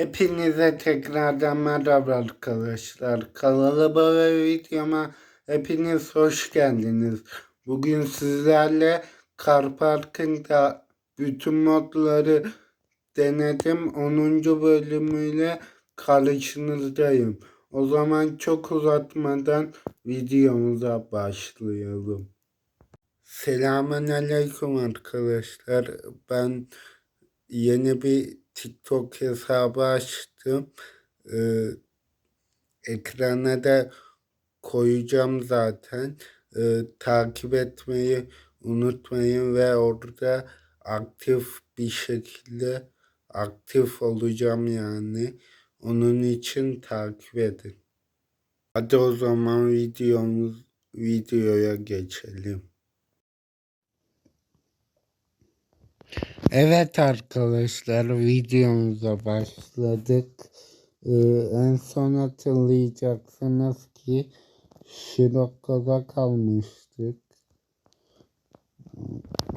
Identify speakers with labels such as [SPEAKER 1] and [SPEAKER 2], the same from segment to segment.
[SPEAKER 1] Hepinize tekrardan merhaba arkadaşlar. Kanalıma ve videoma hepiniz hoş geldiniz. Bugün sizlerle Car Parking'da bütün modları denedim. 10. bölümüyle karşınızdayım. O zaman çok uzatmadan videomuza başlayalım. Selamun Aleyküm arkadaşlar. Ben yeni bir TikTok hesabı açtım. Ee, ekrana da koyacağım zaten. Ee, takip etmeyi unutmayın ve orada aktif bir şekilde aktif olacağım yani. Onun için takip edin. Hadi o zaman videomuz videoya geçelim. Evet arkadaşlar videomuza başladık. Ee, en son hatırlayacaksınız ki Şiroko'da kalmıştık.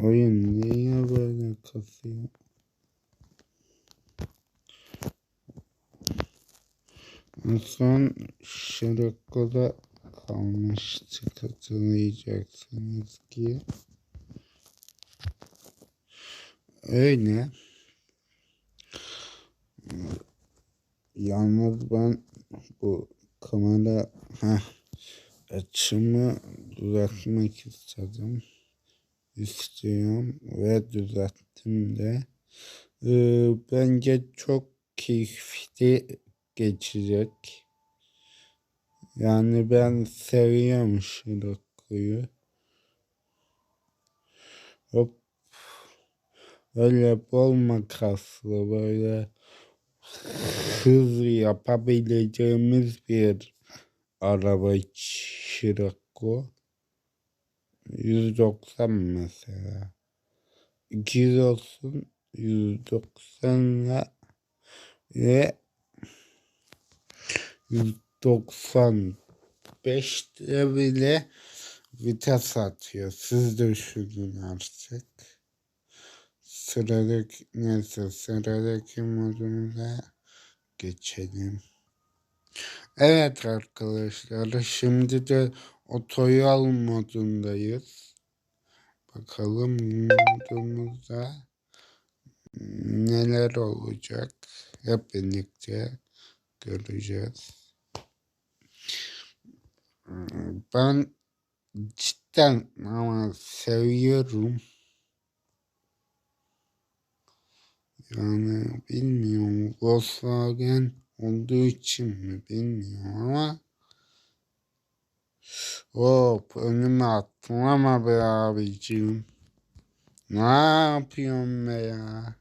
[SPEAKER 1] Oyun niye böyle kasıyor? En son Şiroko'da kalmıştık hatırlayacaksınız ki. Öyle. Yalnız ben bu kamera heh, açımı düzeltmek istedim. İstiyorum ve düzelttim de. Ee, bence çok keyifli geçecek. Yani ben seviyorum Şiroko'yu. Hop öyle bol makaslı böyle hız yapabileceğimiz bir araba Scirocco. 190 mesela. 200 olsun 190 ile ve 195'te bile vites atıyor. Siz düşünün artık. Sıradaki neyse sıradaki modumuza geçelim. Evet arkadaşlar şimdi de otoyol modundayız. Bakalım modumuzda neler olacak hep birlikte göreceğiz. Ben cidden ama seviyorum. Yani bilmiyorum Volkswagen olduğu için mi bilmiyorum ama Hop önüme attım ama be abicim. Ne yapıyorsun be ya?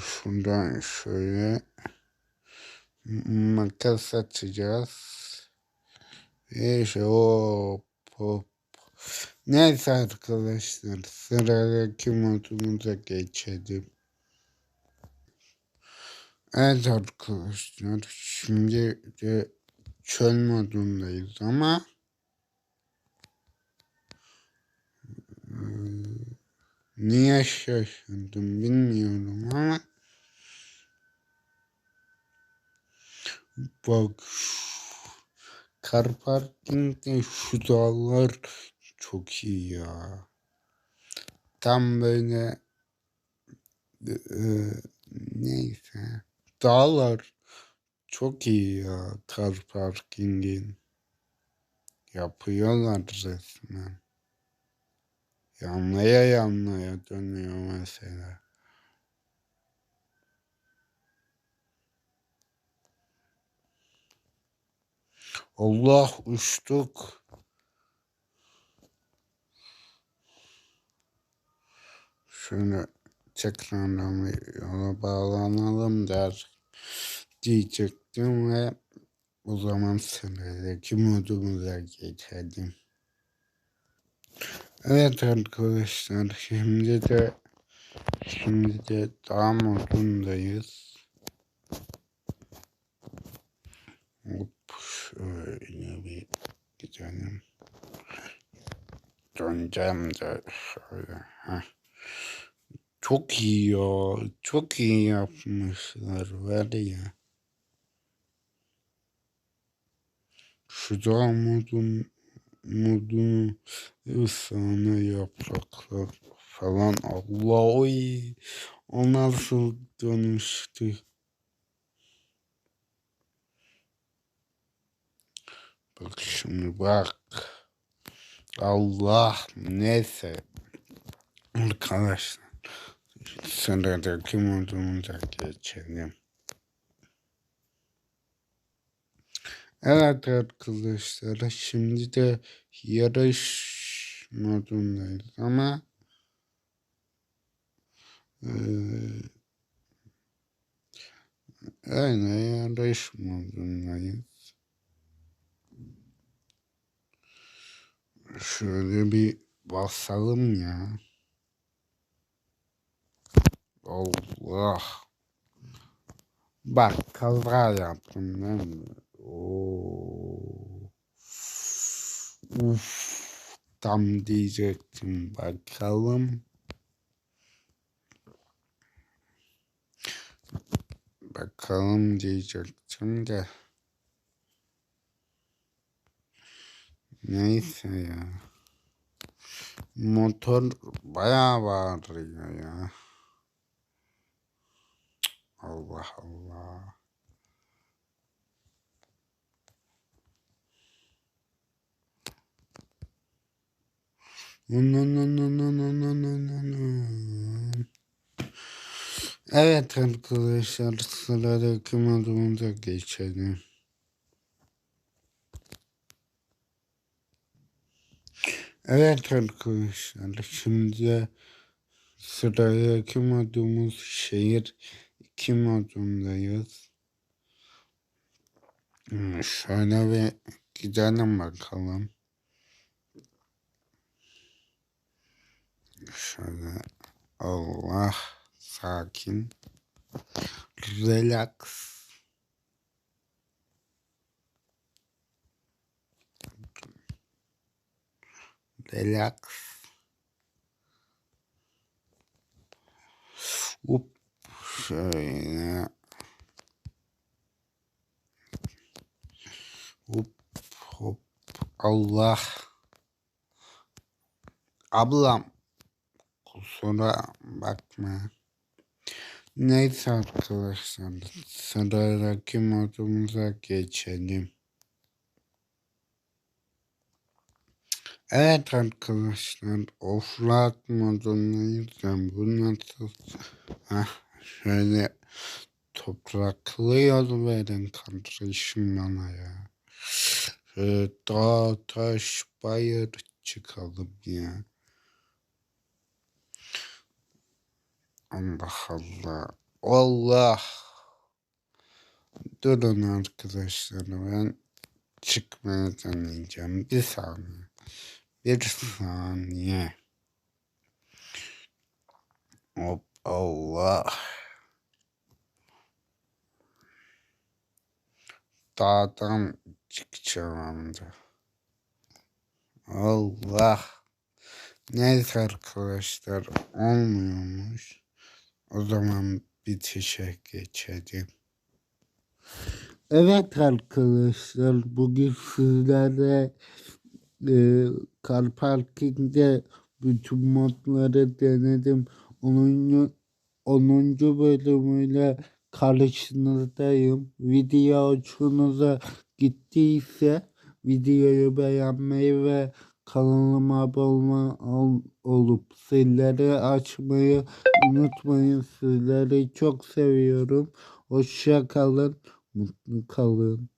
[SPEAKER 1] Şuradan şöyle makas açacağız. Ve işte hop hop. Neyse arkadaşlar sıradaki modumuza geçelim. Evet arkadaşlar şimdi de çöl modundayız ama niye şaşırdım bilmiyorum ama bak kar parkingde şu dağlar çok iyi ya. Tam böyle e, neyse dağlar çok iyi ya kar parkingin. Yapıyorlar resmen. Yanlaya yanlaya dönüyor mesela. Allah uçtuk. Şöyle tekrardan yola bağlanalım der diyecektim ve o zaman sıradaki modumuza geçelim. Evet arkadaşlar şimdi de şimdi de dağ modundayız. Hop şöyle bir gidelim. Döneceğim de şöyle. Çok iyi ya. Çok iyi yapmışlar var ya. Şu da modun modunu efsane yapraklar falan Allah oy o nasıl dönüştü bak şimdi bak Allah neyse arkadaşlar sıradaki modumuza geçelim Evet arkadaşlar şimdi de yarış modundayız ama eee aynen yarış modundayız. Şöyle bir basalım ya. Allah. Bak kaza yaptım değil mi? Uf. Tam diyecektim. Bakalım. Bakalım diyecektim de. Neyse ya. Motor bayağı bağırıyor ya. Allah Allah. Evet arkadaşlar sıradaki modumuza geçelim. Evet arkadaşlar şimdi sıradaki modumuz şehir 2 modundayız. Hmm, Şöyle bir gidelim bakalım. Şöyle Allah sakin relax relax Up şöyle. Hop hop. Allah. Ablam. Kusura bakma. Neyse arkadaşlar sıradaki modumuza geçelim. Evet arkadaşlar offroad modundayız ben bu nasıl? Heh, şöyle topraklı yol verin kardeşim bana ya. Şöyle dağ taş bayır çıkalım ya. Allah Allah. Allah. Durun arkadaşlar ben çıkmaya deneyeceğim. Bir saniye. Bir saniye. Hop Allah. Dağdan çıkacağım da. Allah. Neyse arkadaşlar olmuyormuş. O zaman bitişe geçelim. Evet arkadaşlar bugün sizlere e, car parkingde bütün modları denedim. 10. 10. bölümüyle karşınızdayım. Video hoşunuza gittiyse videoyu beğenmeyi ve kanalıma abone ol- olup zilleri açmayı unutmayın. Sizleri çok seviyorum. Hoşça kalın, mutlu kalın.